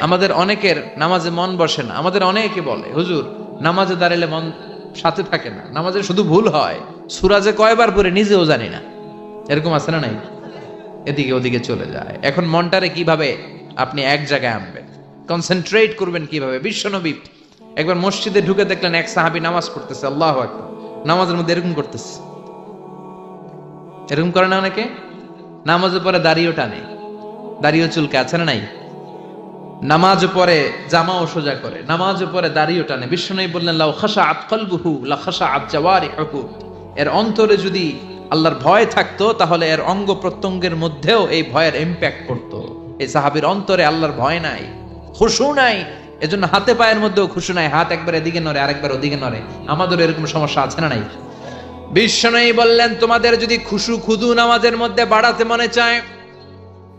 আমাদের অনেকের নামাজে মন বসে না। আমাদের অনেকে বলে, হুজুর, নামাজে দাঁড়ালে মন সাথে থাকে না। নামাজে শুধু ভুল হয়। সুরাজে কয়বার পরে নিজেও জানি না। এরকম আছে না নাই? এদিকে ওদিকে চলে যায়। এখন মনটারে কীভাবে আপনি এক জায়গায় আনবেন? কনসেন্ট্রেট করবেন কীভাবে? বিশ্বনবী একবার মসজিদে ঢুকে দেখলেন এক সাহাবী নামাজ পড়তেছে, আল্লাহ আকবার। নামাজের মধ্যে এরকম করতেছে। এরকম করে না অনেকে? নামাজের পরে দাড়িও টানে। দাড়িও চুলকে আছে না নাই? নামাজ পরে জামাও সোজা করে, নামাজ পরে দাড়িও টানে। বিষ্ণু বললেন, লাউ খাসা আত কলবুহু লা খাসা আত জাওয়ারিহু এর অন্তরে যদি আল্লাহর ভয় থাকতো, তাহলে এর অঙ্গ প্রত্যঙ্গের মধ্যেও এই ভয়ের ইম্প্যাক্ট পড়তো। এই সাহাবীর অন্তরে আল্লাহর ভয় নাই, খুশু নাই। এজন্য হাতে পায়ের মধ্যেও খুশু নাই, হাত একবার এদিকে নড়ে, আরেকবার ওদিকে নড়ে। আমাদের এরকম সমস্যা আছে না নাই? বিষ্ণু বললেন, তোমাদের যদি খুশু খুদু নামাজের মধ্যে বাড়াতে মনে চায়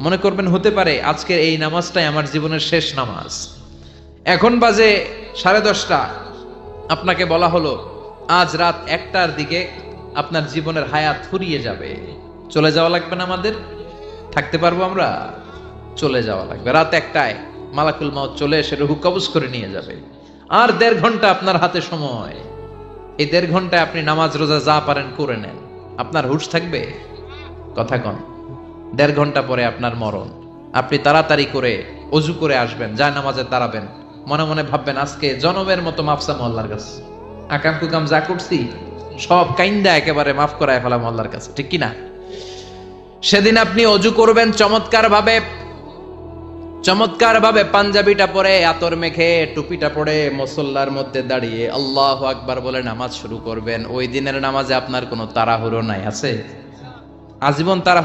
মনে করবেন, হতে পারে আজকের এই নামাজটাই আমার জীবনের শেষ নামাজ। এখন বাজে সাড়ে দশটা। আপনাকে বলা হলো, আজ রাত একটার দিকে আপনার জীবনের হায়াত ফুরিয়ে যাবে। চলে যাওয়া লাগবে না আমাদের? থাকতে পারব আমরা? চলে যাওয়া লাগবে। রাত একটায় মালাকুল মাউত চলে এসে রুহু কবজ করে নিয়ে যাবে। আর দেড় ঘণ্টা আপনার হাতে সময়। এই দেড় ঘন্টায় আপনি নামাজ রোজা যা পারেন করে নেন। আপনার হুশ থাকবে? কথা কন। দেড় ঘণ্টা পরে আপনার মরণ। আপনি তাড়াতাড়ি করে অজু করে আসবেন, যা নামাজে দাঁড়াবেন মনে মনে ভাববেন, আজকে জনমের মতো মাফসা মহল্লার কাছে। আকাম কুকাম যা করছি, সব কাইন্দা একেবারে মাফ করায় ফেলাম আল্লাহর কাছে, ঠিক কি না? সেদিন আপনি অজু করবেন চমৎকার ভাবে চমৎকার ভাবে পাঞ্জাবিটা পরে, আতর মেখে টুপিটা পরে মুসল্লার মধ্যে দাঁড়িয়ে আল্লাহ আকবার বলে নামাজ শুরু করবেন। ওই দিনের নামাজে আপনার কোনো তাড়াহুড়ো নাই, আছে? আজীবন তারা